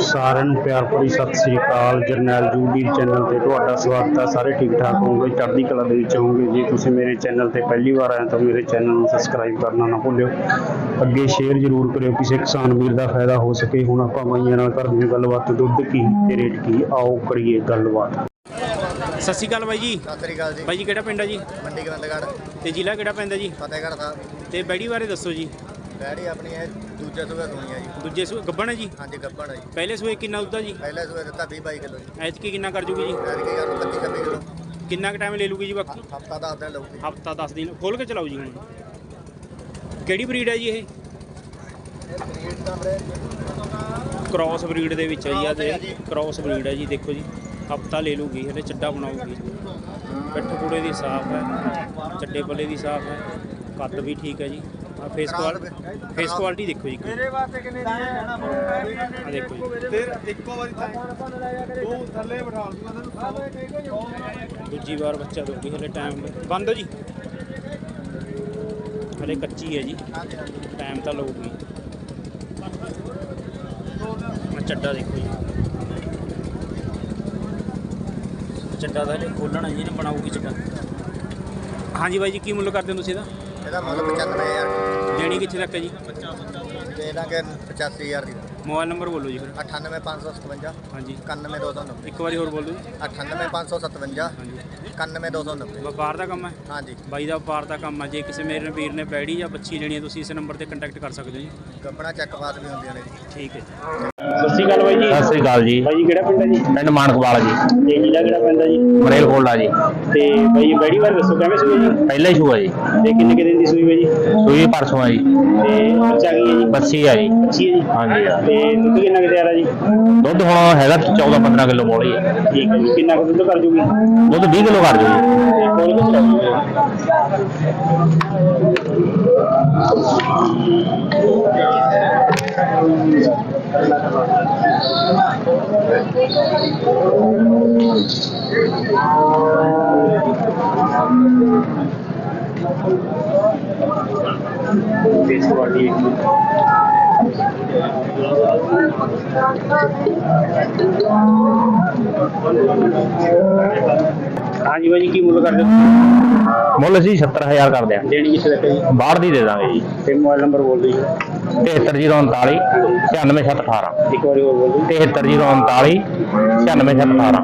ਸਾਰਿਆਂ ਨੂੰ ਪਿਆਰ ਭਰੀ ਸਤਿ ਸ੍ਰੀ ਅਕਾਲ। ਜਰਨੈਲ ਜੂਬੀਰ ਚੈਨਲ ਤੇ ਤੁਹਾਡਾ ਸਵਾਗਤ ਹੈ। ਸਾਰੇ ਠੀਕ ਠਾਕ ਹੋਵੋਗੇ? ਚੜ੍ਹਦੀ ਕਲਾ ਦੇ ਵਿੱਚ ਹੋਵੋਗੇ। ਜੇ ਤੁਸੀਂ ਮੇਰੇ ਚੈਨਲ ਤੇ ਪਹਿਲੀ ਵਾਰ ਆਏ ਤਾਂ ਮੇਰੇ ਚੈਨਲ ਨੂੰ ਸਬਸਕ੍ਰਾਈਬ ਕਰਨਾ ਨਾ ਭੁੱਲਿਓ। ਅੱਗੇ ਸ਼ੇਅਰ ਜ਼ਰੂਰ ਕਰਿਓ। ਕਿਸੇ ਕਿਸਾਨ ਵੀਰ ਦਾ ਫਾਇਦਾ ਹੋ ਸਕੇ। ਹੁਣ ਆਪਾਂ ਬਾਈਆਂ ਨਾਲ ਕਰਦੇ ਹਾਂ ਗੱਲਬਾਤ। ਦੁੱਧ ਕੀ ਤੇ ਰੇਟ ਕੀ? ਆਓ ਕਰੀਏ ਗੱਲਬਾਤ। ਸਤਿ ਸ਼੍ਰੀ ਅਕਾਲ ਬਾਈ ਜੀ। ਸਤਿ ਸ੍ਰੀ ਅਕਾਲ ਜੀ। ਬਾਈ ਜੀ ਕਿਹੜਾ ਪਿੰਡ ਆ ਜੀ? ਮੰਡੀ ਗੋਬਿੰਦਗੜ੍ਹ ਤੇ ਜ਼ਿਲ੍ਹਾ ਕਿਹੜਾ ਪੈਂਦਾ ਜੀ? ਫਤਿਹਗੜ੍ਹ ਸਾਹਿਬ। ਤੇ ਬੈੜੀ ਬਾਰੇ ਦੱਸੋ ਜੀ। ਡੈਡੀ ਆਪਣੀ ਇਹ ਦੂਜੇ ਸੂਬੇ ਦੁਨੀਆ ਜੀ। ਦੂਜੇ ਸੂਏ ਗੱਬਣ ਹੈ ਜੀ? ਹਾਂਜੀ ਗੱਬੜ ਹੈ ਜੀ। ਪਹਿਲੇ ਸੂਏ ਕਿੰਨਾ ਦੁੱਧ ਆ ਜੀ? ਪਹਿਲੇ ਸੂਬੇ ਦਿੱਤਾ 20 22 ਕਿਲੋ ਜੀ। ਐਚ ਕੀ ਕਿੰਨਾ ਕਰ ਜੂਗੀ ਜੀ? ਐਤਕੀ ਕਰ 25 26 ਕਿਲੋ। ਕਿੰਨਾ ਕੁ ਟਾਈਮ ਲੈ ਲੂਗੀ ਜੀ ਬਾਕੀ? ਹਫਤਾ ਦਾ ਦਿਨ ਲਊਗੀ। ਹਫਤਾ 10 ਦਿਨ ਖੋਲ ਕੇ ਚਲਾਓ ਜੀ ਹੁਣ। ਕਿਹੜੀ ਬਰੀਡ ਹੈ ਜੀ ਇਹ? ਦਾ ਕ੍ਰਾਸ ਬਰੀਡ ਦੇ ਵਿੱਚ ਹੈ ਜੀ ਆ ਤੇ ਕ੍ਰਾਸ ਬਰੀਡ ਹੈ ਜੀ ਦੇਖੋ ਜੀ। ਹਫਤਾ ਲੈ ਲੂਗੀ ਹਲੇ ਚੱਡਾ ਬਣਾਉਗੀ ਪਿੱਠ ਪੂੜੇ ਦੀ ਸਾਫ਼ ਹੈ ਚੱਡੇ ਪੱਲੇ ਦੀ ਸਾਫ਼ ਹੈ ਕੱਦ ਵੀ ਠੀਕ ਹੈ ਜੀ। ਫੇਸ ਕੁਆਲਿਟੀ ਫੇਸ ਕੁਆਲਿਟੀ ਦੇਖੋ ਜੀ ਮੇਰੇ ਵਾਸਤੇ ਕਿੰਨੇ ਦੀ ਹੈ? ਆ ਦੇਖੋ ਜੀ। ਤੇਰ ਇੱਕੋ ਵਾਰੀ ਤਾਂ ਤੂੰ ਥੱਲੇ ਬਿਠਾ ਦੂੰਗਾ ਤੈਨੂੰ ਦੂਜੀ ਵਾਰ ਬੱਚਾ ਦੋਗੀ ਹਲੇ ਟਾਈਮ ਬੰਦ ਹੋ ਜੀ। ਹਲੇ ਕੱਚੀ ਹੈ ਜੀ। ਟਾਈਮ ਤਾਂ ਲਊਗੀ। ਚੱਡਾ ਦੇਖੋ ਜੀ। ਚੱਡਾ ਦਾ ਹਲੇ ਖੋਲਣਾ ਜੀ ਨੇ ਬਣਾਉਗੀ ਚੱਡਾ। ਹਾਂਜੀ ਬਾਈ ਜੀ ਕੀ ਮੁੱਲ ਕਰਦੇ ਹੋ ਤੁਸੀਂ ਇਹਦਾ? ਇਹਦਾ ਮੁੱਲ 95000 ਦੇਣੀ ਕਿੱਥੇ ਤੱਕ ਹੈ ਜੀ? ਦੇ ਦਾਂਗੇ 85000 ਦੀ। ਮੋਬਾਈਲ ਨੰਬਰ ਬੋਲੋ ਜੀ ਫਿਰ। 98557 ਹਾਂਜੀ। 91290 ਇੱਕ ਵਾਰੀ ਹੋਰ ਬੋਲ ਜੀ। 98557 ਹਾਂਜੀ। 91290 ਵਪਾਰ ਦਾ ਕੰਮ ਹੈ? ਹਾਂਜੀ। ਬਾਈ ਦਾ ਵਪਾਰ ਦਾ ਕੰਮ ਹੈ। ਜੇ ਕਿਸੇ ਮੇਰੇ ਵੀਰ ਨੇ ਬੈੜੀ ਜਾਂ ਬੱਚੀ ਲੈਣੀ ਹੈ ਤੁਸੀਂ ਇਸ ਨੰਬਰ ਤੇ ਕੰਟੈਕਟ ਕਰ ਸਕਦੇ ਹੋ ਜੀ। ਗੱਬਣਾ ਚੱਕ ਪਾਸ ਵੀ ਹੁੰਦੀਆਂ ਨੇ ਜੀ। ਠੀਕ ਹੈ ਸਤਿ ਸ਼੍ਰੀ ਅਕਾਲ ਬਾਈ ਜੀ। ਸਤਿ ਸ੍ਰੀ ਅਕਾਲ ਜੀ। ਬਾਈ ਜੀ ਕਿਹੜਾ ਪਿੰਡ ਹੈ ਜੀ? ਪਿੰਡ ਮਾਨਕਵਾਲਾ ਜੀ। ਤੇ ਜ਼ਿਲ੍ਹਾ ਕਿਹੜਾ ਪੈਂਦਾ ਜੀ? ਮਰੇਲ ਕੋਲਾ ਜੀ। ਤੇ ਬਾਈ ਬੈੜੀ ਬਾਰੇ ਦੱਸੋ ਕਿਵੇਂ ਸੂਈ ਜੀ? ਪਹਿਲਾ ਹੀ ਸ਼ੂਆ ਜੀ। ਤੇ ਕਿੰਨੇ ਕਿ ਦਿਨ ਦੀ ਸੂਈ ਹੈ ਜੀ? ਸੂਈ ਪਰਸੋਂ ਆ ਜੀ। ਤੇ ਬੱਚਾ ਕੀ ਹੈ ਜੀ? ਬੱਸੀ ਆ ਜੀ। ਅੱਛੀ ਹੈ ਜੀ। ਹਾਂਜੀ। ਤੇ ਦੁੱਧ ਕਿੰਨਾ ਕਿ ਤਿਆਰ ਹੈ ਜੀ? ਦੁੱਧ ਹੁਣ ਹੈਗਾ 14 15 ਕਿਲੋ ਬੋਲੀ ਹੈ ਠੀਕ ਹੈ ਜੀ ਕਿੰਨਾ ਕੁ ਦੁੱਧ ਕਰ ਜੂਗੀ? ਦੁੱਧ 20 ਕਿਲੋ ਕਰ ਦਿਓ ਜੀ ਤੇ ਕੋਲ ਕੇ ਚਲਾਉਂਗੇ ਫੇਸ ਕੁਆਲਿਟੀ ਹਾਂਜੀ ਕੀ ਮੁੱਲ ਕਰਦੇ ਹੋ? ਮੁੱਲ ਅਸੀਂ 70000 ਕਰਦੇ ਆ। ਦੇਣੀ ਤੱਕ ਹੈ? ਜੀ ਬਾਹਰ ਦੀ ਦੇ ਦਾਂਗੇ ਜੀ। ਤੇ ਮੋਬਾਈਲ ਨੰਬਰ ਬੋਲ ਦਿਓ ਜੀ। 73039 96718 ਇੱਕ ਵਾਰੀ ਹੋਰ ਬੋਲ ਦਿਓ। 73039 96718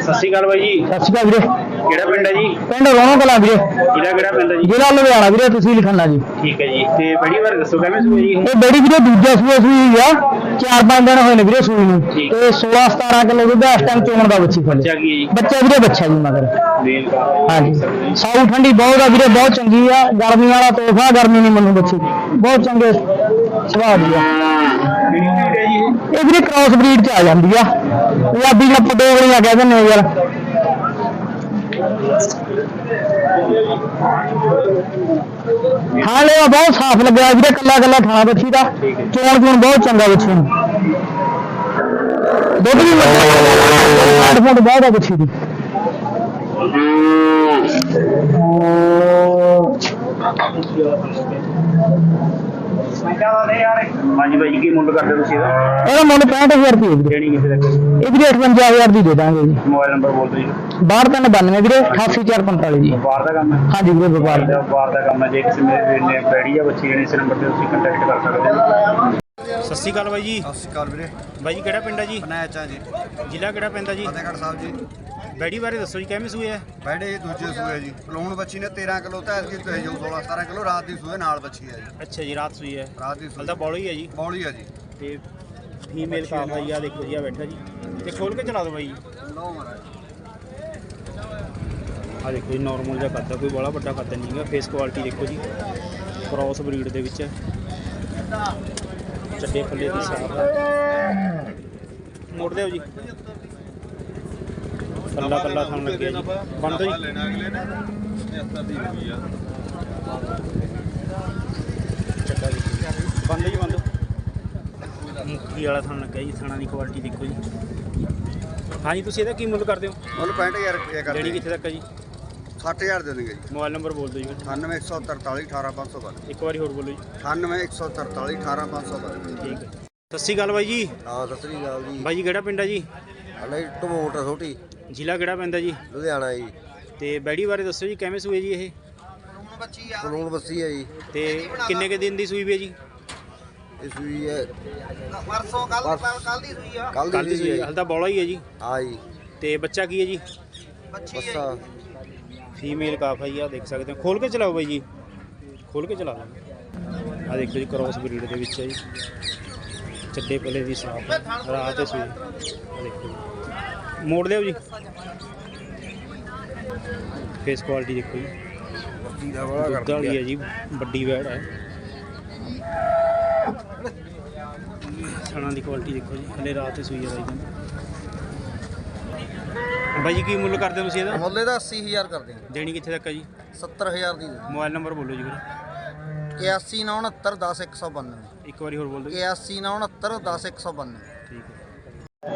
ਸਤਿ ਸ਼੍ਰੀ ਅਕਾਲ ਬਾਈ ਜੀ। ਸਤਿ ਸ਼੍ਰੀ ਅਕਾਲ ਵੀਰੇ। ਕਿਹੜਾ ਪਿੰਡ ਹੈ ਜੀ? ਪਿੰਡ ਰੋਣੋ ਕਲਾ ਵੀਰੇ। ਜ਼ਿਲ੍ਹਾ ਕਿਹੜਾ ਪੈਂਦਾ ਜੀ? ਜ਼ਿਲ੍ਹਾ ਲੁਧਿਆਣਾ ਵੀਰੇ ਤੁਸੀਂ ਲਿਖਣਾ ਜੀ ਠੀਕ ਹੈ ਜੀ। ਤੇ ਬੜੀ ਵਾਰ ਦੱਸੋ ਕਿਵੇਂ ਸੂਏ ਜੀ? ਇਹ ਬੇੜੀ ਵੀਰੇ ਦੂਜਾ ਸੂਆ ਸੂਈ ਆ। ਚਾਰ ਪੰਜ ਦਿਨ ਹੋਏ ਨੇ ਵੀਰੇ ਸੂਈ ਨੂੰ। ਠੀਕ। ਤੇ 16 17 ਕਿਲੋ ਦੁੱਧ ਇਸ ਟਾਈਮ ਚੋਣ ਦਾ ਬੱਚੀ ਬੱਚਾ ਕੀ ਹੈ ਜੀ? ਬੱਚਾ ਵੀਰੇ ਬੱਚਾ ਜੀ ਮਗਰ। ਦੇਣ ਦਾ ਹਾਂਜੀ ਸਾਊ ਠੰਡੀ ਬਹੁਤ ਆ ਵੀਰੇ ਬਹੁਤ ਚੰਗੀ ਆ। ਗਰਮੀ ਵਾਲਾ ਤੋਹਫਾ ਗਰਮੀ ਨਹੀਂ ਮੰਨੂ ਬੱਚੀ। ਬਹੁਤ ਚੰਗੇ ਸੁਭਾਅ ਦੀ ਆ। ਕਿਹੜੀ ਹੈ ਜੀ ਇਹ? ਇਹ ਵੀਰੇ ਕ੍ਰਾਸ ਬਰੀਡ ਚ ਆ ਜਾਂਦੀ ਆ। ਪੰਜਾਬੀ ਨਾਲ ਪਟੋਗਲੀਆਂ ਕਹਿ ਦਿੰਦੇ ਆ ਯਾਰ। ਹਾਲੇ ਉਹ ਬਹੁਤ ਸਾਫ਼ ਲੱਗਿਆ ਵੀਰੇ ਕੱਲਾ ਕੱਲਾ ਥਾਣਾ ਬੱਚੀ ਦਾ। ਚੋਣ ਚੋਣ ਬਹੁਤ ਚੰਗਾ ਬੱਚੀ ਨੂੰ ਦੁੱਧ ਵੀ ਮੱਝਾਂ ਫੁੱਟ ਬਹੁਤ ਆ ਬੱਚੀ ਦੀ। ਹਾਂਜੀ ਬਾਈ ਜੀ ਕੀ ਮੁੱਲ ਕਰਦੇ ਤੁਸੀਂ ਇਹਦਾ? ਇਹਦਾ ਮੁੱਲ 65000 ਰੁਪਏ ਵੀਰੇ। ਦੇਣੀ ਕਿੱਥੇ ਤੱਕ ਹੈ ਜੀ? ਇਹ ਵੀਰੇ 58000 ਦੀ ਦੇ ਦਾਂਗੇ ਜੀ। ਮੋਬਾਈਲ ਨੰਬਰ ਬੋਲ ਦਿਓ ਜੀ। ਬਾਹਰ ਤਾਂ 92 ਵੀਰੇ 88445 ਜੀ ਵਪਾਰ ਦਾ ਕੰਮ ਹੈ? ਹਾਂਜੀ ਵੀਰੇ ਵਪਾਰ ਦਾ। ਵਪਾਰ ਦਾ ਕੰਮ ਹੈ। ਜੇ ਕਿਸੇ ਮੇਰੇ ਵੀਰ ਨੇ ਬੈੜੀ ਜਾਂ ਬੱਚੀ ਲੈਣੀ ਇਸ ਨੰਬਰ ਤੇ ਤੁਸੀਂ ਕੰਟੈਕਟ ਕਰ ਸਕਦੇ ਹੋ। ਸਤਿ ਸ਼੍ਰੀ ਅਕਾਲ ਬਾਈ ਜੀ। ਸਤਿ ਸ਼੍ਰੀ ਅਕਾਲ ਵੀਰੇ। ਬਾਈ ਜੀ ਕਿਹੜਾ ਪਿੰਡ ਹੈ ਜੀ? ਬਨਾਇਆ ਜੀ। ਜ਼ਿਲ੍ਹਾ ਕਿਹੜਾ ਪੈਂਦਾ ਜੀ? ਫਤਿਹਗੜ੍ਹ ਸਾਹਿਬ ਜੀ। ਬੈੜੀ ਬਾਰੇ ਦੱਸੋ ਜੀ ਕਿਵੇਂ ਸੂਏ ਹੈ ਬੈੜੇ ਦੂਜੇ ਸੂਏ ਜੀ। ਪਲੂਣ ਬੱਚੀ ਨੇ 13 ਕਿਲੋ ਤਾਂ ਐਤਕੀ ਤੇ ਜੋ 16 17 ਕਿਲੋ ਰਾਤ ਦੀ ਸੂਏ ਨਾਲ ਬੱਚੀ ਹੈ ਜੀ। ਅੱਛਾ ਜੀ ਰਾਤ ਸੂਈ ਹੈ ਰਾਤ ਦੀ ਸੂਏ ਤਾਂ ਬੌਲੀ ਹੈ ਜੀ। ਬੌਲੀ ਹੈ ਜੀ। ਤੇ ਫੀਮੇਲ ਕਾਫ ਦਾ ਜੀ ਆ ਦੇਖੋ ਜੀ ਆ ਬੈਠਾ ਜੀ। ਤੇ ਖੋਲ ਕੇ ਚਲਾ ਦਿਓ ਬਾਈ ਜੀ। ਲਓ ਮਹਾਰਾਜ। ਆ ਦੇਖੋ ਜੀ ਨਾਰਮਲ ਜਿਹਾ ਕੱਦ ਕੋਈ ਬੜਾ ਵੱਡਾ ਕੱਦ ਨਹੀਂ ਹੈਗਾ। ਫੇਸ ਕੁਆਲਿਟੀ ਦੇਖੋ ਜੀ। ਕ੍ਰਾਸ ਬਰੀਡ ਦੇ ਵਿੱਚ। ਹੈ ਚੱਡੇ ਫੱਲੇ ਦੀ ਸਾਫ਼ ਹੈ ਮੋੜ ਦਿਓ ਜੀ। ਕੱਲਾ ਕੱਲਾ ਥਣ ਲੱਗਿਆ ਜੀ। ਬੰਦ ਜੀ। ਚੱਡਾ ਜੀ। ਬੰਦ ਜੀ ਬੰਦ। ਮੁੱਠੀ ਵਾਲਾ ਥਣ ਲੱਗਿਆ ਜੀ ਥਣਾ ਦੀ ਕੁਆਲਿਟੀ ਦੇਖੋ ਜੀ। ਹਾਂਜੀ ਤੁਸੀਂ ਇਹਦਾ ਕੀ ਮੁੱਲ ਕਰਦੇ ਹੋ? ਮੁੱਲ 65000 ਰੁਪਏ ਜਿਹੜੀ ਕਰਦੇ ਕਿੱਥੇ ਤੱਕ ਹੈ ਜੀ? 60000 ਦੇ ਦੇਣਗੇ ਜੀ। ਮੋਬਾਈਲ ਨੰਬਰ ਬੋਲ ਦਿਓ ਜੀ। 98143 18552 ਇੱਕ ਵਾਰੀ ਹੋਰ ਬੋਲੋ ਜੀ। 98143 18552 ਠੀਕ ਹੈ। ਸਤਿ ਸ਼੍ਰੀ ਅਕਾਲ ਬਾਈ ਜੀ। ਹਾਂ ਸਤਿ ਸ੍ਰੀ ਅਕਾਲ ਜੀ। ਬਾਈ ਜੀ ਕਿਹੜਾ ਪਿੰਡ ਆ ਜੀ? ਹਲੇ ਟਮੋਟ ਛੋਟੀ। ਜ਼ਿਲ੍ਹਾ ਕਿਹੜਾ ਪੈਂਦਾ ਜੀ? ਲੁਧਿਆਣਾ ਜੀ। ਤੇ ਬੈੜੀ ਬਾਰੇ ਦੱਸੋ ਜੀ ਕਿਵੇਂ ਸੂਏ ਜੀ ਇਹ? ਕਾਨੂੰਨ ਬੱਸੀ ਹੈ ਜੀ। ਤੇ ਕਿੰਨੇ ਕੇ ਦਿਨ ਦੀ ਸੂਈ ਵੀ ਹੈ ਜੀ? ਇਹ ਸੂਈ ਹੈ। ਪਰਸੋਂ ਕੱਲ ਕੱਲ ਦੀ ਸੂਈ ਆ। ਕੱਲ ਦੀ ਸੂਈ ਹੈ ਹਾਲ ਤਾਂ ਬੌਲਾ ਹੀ ਹੈ ਜੀ। ਹਾਂ ਜੀ। ਤੇ ਬੱਚਾ ਕੀ ਹੈ ਜੀ? ਬੱਸਾ ਫੀਮੇਲ ਕਾਫ ਹੈ ਜੀ ਆ, ਦੇਖ ਸਕਦੇ ਹੋ। ਖੋਲ ਕੇ ਚਲਾਓ ਬਾਈ ਜੀ। ਖੋਲ ਕੇ ਚਲਾ ਲਓ। ਆ ਦੇਖੋ ਜੀ ਕ੍ਰੋਸ ਬਰੀਡ ਦੇ ਵਿੱਚ ਹੈ ਜੀ। ਚੱਡੇ ਪਲੇ ਦੀ ਸਾਫ਼ ਰਾਤ ਤੇ ਸੂਈ। ਦੇਖੋ ਜੀ। ਮੋੜ ਲਿਓ ਜੀ। ਫੇਸ ਕੁਆਲਿਟੀ ਦੇਖੋ ਜੀ। ਬੱਸੀ ਦਾ ਬੜਾ ਦੁੱਧ ਵਾਲੀ ਹੈ ਜੀ, ਵੱਡੀ ਵੈੜ ਹੈ ਛਣਾ ਦੀ ਕੁਆਲਿਟੀ ਦੇਖੋ ਜੀ। ਹਲੇ ਰਾਤ ਤੇ ਸੂਈ ਹੈ ਬਾਈ ਜੀ। ਬਾਈ ਜੀ ਕੀ ਮੁੱਲ ਕਰਦੇ ਹੋ ਤੁਸੀਂ ਇਹਦਾ? ਮੁੱਲੇ ਦਾ 80000 ਕਰਦੇ ਹਾਂ। ਦੇਣੀ ਕਿੱਥੇ ਤੱਕ ਹੈ ਜੀ? 70000 ਦੀ ਮੋਬਾਈਲ ਨੰਬਰ ਬੋਲੋ ਜੀ ਵੀਰੇ। 8169 10192 ਇੱਕ ਵਾਰੀ ਹੋਰ ਬੋਲ ਦਿਓ 8169 10192 ਠੀਕ ਹੈ। ਸਤਿ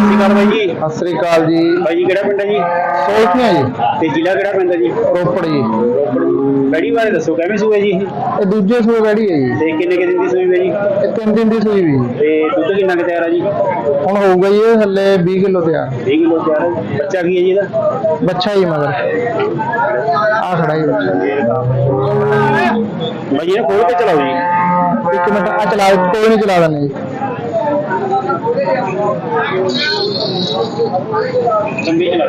ਸ਼੍ਰੀ ਅਕਾਲ ਬਾਈ ਜੀ। ਸਤਿ ਸ੍ਰੀ ਅਕਾਲ ਜੀ। ਬਾਈ ਜੀ ਕਿਹੜਾ ਪਿੰਡ ਹੈ ਜੀ? ਸੋਲਖੀਆਂ ਜੀ। ਤੇ ਜ਼ਿਲ੍ਹਾ ਕਿਹੜਾ ਪੈਂਦਾ ਜੀ? ਰੋਪੜ ਜੀ। ਬੜੀ ਬਾਰੇ ਦੱਸੋ ਕਿਵੇਂ ਸੂਏ ਜੀ ਇਹ? ਇਹ ਦੂਜੇ ਸੂਏ ਬੈੜੀ ਹੈ ਜੀ। ਤੇ ਕਿੰਨੇ ਕਿ ਦਿਨ ਦੀ ਸੂਈ ਹੈ ਜੀ ਇਹ ਤਿੰਨ ਦਿਨ ਦੀ ਸੂਈ ਵੀ। ਤੇ ਦੁੱਧ ਕਿੰਨਾ ਕੁ ਤਿਆਰ ਹੈ ਜੀ? ਹੁਣ ਹੋਊਗਾ ਜੀ ਇਹ ਥੱਲੇ 20 ਕਿਲੋ ਤਿਆਰ। 20 ਕਿਲੋ ਤਿਆਰ ਬੱਚਾ ਕੀ ਹੈ ਜੀ ਇਹਦਾ? ਬੱਚਾ ਹੀ ਮਗਰ। ਆ ਖੜਾ ਹੀ ਬੱਚਾ। ਬਾਈ ਜੀ ਇਹ ਖੋਲ ਕੇ ਚਲਾਓ ਜੀ। ਇੱਕ ਮਿੰਟ ਆ ਚਲਾ ਕੋਈ ਨਹੀਂ ਚਲਾ ਦਿੰਦੇ। ਜੀ ਚੰਗੀ ਚਲਾਓ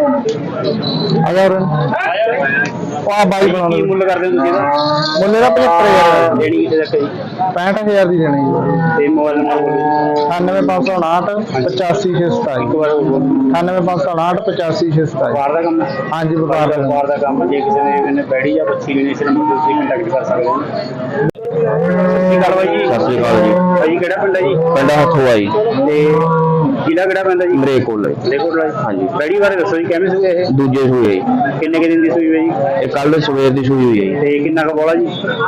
ਆ ਜਾ ਉਰੇ। ਆ ਬਾਈ ਬਣਾ ਕੀ ਲਓ। ਮੁੱਲ ਕਰਦੇ ਹੋ ਤੁਸੀਂ ਇਹਦਾ ਮੁੱਲੇ ਦਾ 75000 ਦੇਣੀ ਕਿੱਥੇ ਤੱਕ ਜੀ 65000 ਦੀ ਦੇਣੀ ਜੀ ਤੇ ਮੋਬਾਈਲ ਨੰਬਰ ਬੋਲੋ। ਜੀ 98559 85627 ਇੱਕ ਵਾਰ ਹੋਰ ਬੋਲੋ। 98559 85627 ਬਾਹਰ ਦਾ ਕੰਮ ਹੈ? ਹਾਂਜੀ ਵਪਾਰ ਦਾ ਬਾਹਰ ਦਾ ਕੰਮ ਹੈ। ਜੇ ਕਿਸੇ ਨੇ ਇਹਨੇ ਬੈੜੀ ਜਾਂ ਬੱਚੀ ਲੈਣੀ ਨੰਬਰ ਤੇ ਤੁਸੀਂ ਕੰਟੈਕਟ ਕਰ ਸਕਦੇ ਹੋ। ਸਤਿ ਸ਼੍ਰੀ ਅਕਾਲ ਬਾਈ ਜੀ। ਸਤਿ ਸ੍ਰੀ ਅਕਾਲ ਜੀ। ਭਾਈ ਕਿਹੜਾ ਪਿੰਡ ਹੈ ਜੀ? ਪਿੰਡ ਹੱਥੋਆ ਜੀ ਤੇ ਜ਼ਿਲ੍ਹਾ ਕਿਹੜਾ ਪੈਂਦਾ ਜੀ? ਮਰੇ ਕੋਲ ਦੇਖੋ ਹਾਂਜੀ। ਬੈੜੀ ਬਾਰੇ ਦੱਸੋ ਜੀ ਕਿਵੇਂ ਸੂਏ ਇਹ? ਦੂਜੇ ਸੂਏ ਜੀ। ਕਿੰਨੇ ਕਿ ਦਿਨ ਦੀ ਸੂਈ ਹੈ ਜੀ? ਇਹ ਕੱਲ ਸਵੇਰ ਦੀ ਸੂਈ ਹੋਈ ਹੈ ਜੀ। ਤੇ ਕਿੰਨਾ ਕੁ ਬੋਲਾ ਜੀ?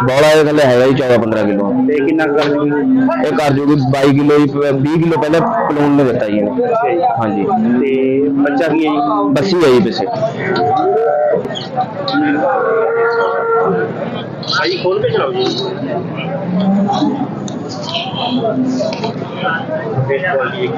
ਬੌਲਾ ਇਹ ਥੱਲੇ ਹੈਗਾ ਜੀ 14 15 ਕਿਲੋ। ਤੇ ਕਿੰਨਾ ਕੁ ਕਰ ਜੀ? ਇਹ ਕਰ ਜੂਗੀ 22 ਕਿਲੋ ਜੀ 20 ਕਿਲੋ ਪਹਿਲਾਂ ਪਲੂਨ ਨੇ ਦਿੱਤਾ ਜੀ ਇਹਨੇ। ਹਾਂਜੀ। ਤੇ ਬੱਚਾ ਕੀ ਹੈ ਜੀ? ਬੱਸੀ ਹੈ ਜੀ ਪਿੱਛੇ। ਭਾਈ ਖੋਲ ਕੇ ਚਲਾਓ ਜੀ। ਹਾਂਜੀ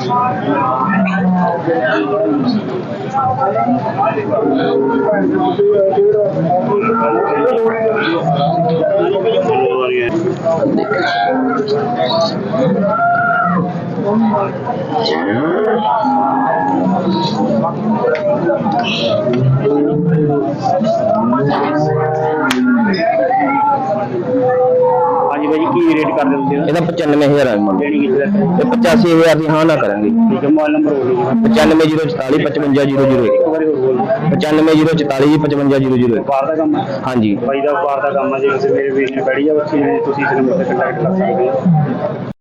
ਭਾਈ ਜੀ ਕੀ ਰੇਟ ਕਰਦੇ ਹੋ ਤੁਸੀਂ ਇਹਦਾ? ਇਹਦਾ 95000 ਹੈ ਮੁੱਲ। ਕਿੱਥੇ ਤੱਕ ਇਹ 85000 ਦੀ ਹਾਂ ਨਾ ਕਰਾਂਗੇ। ਠੀਕ ਹੈ ਮੋਬਾਈਲ ਨੰਬਰ ਬੋਲੋ ਜੀ। 95044 55000 ਇੱਕ। ਵਾਰੀ ਹੋਰ ਬੋਲੋ। 95044 55000 ਬਾਹਰ ਦਾ ਕੰਮ ਹੈ ਹਾਂਜੀ। ਬਾਈ ਦਾ ਬਾਹਰ ਦਾ ਕੰਮ ਹੈ ਜੇ ਕਿਸੇ ਮੇਰੇ ਵੀਰ ਨੇ ਬੈੜੀ ਜਾਂ ਬੱਚੀ ਨੇ ਤੁਸੀਂ ਇਸ ਨੰਬਰ ਤੇ ਕੰਟੈਕਟ ਕਰ ਸਕਦੇ ਹੋ।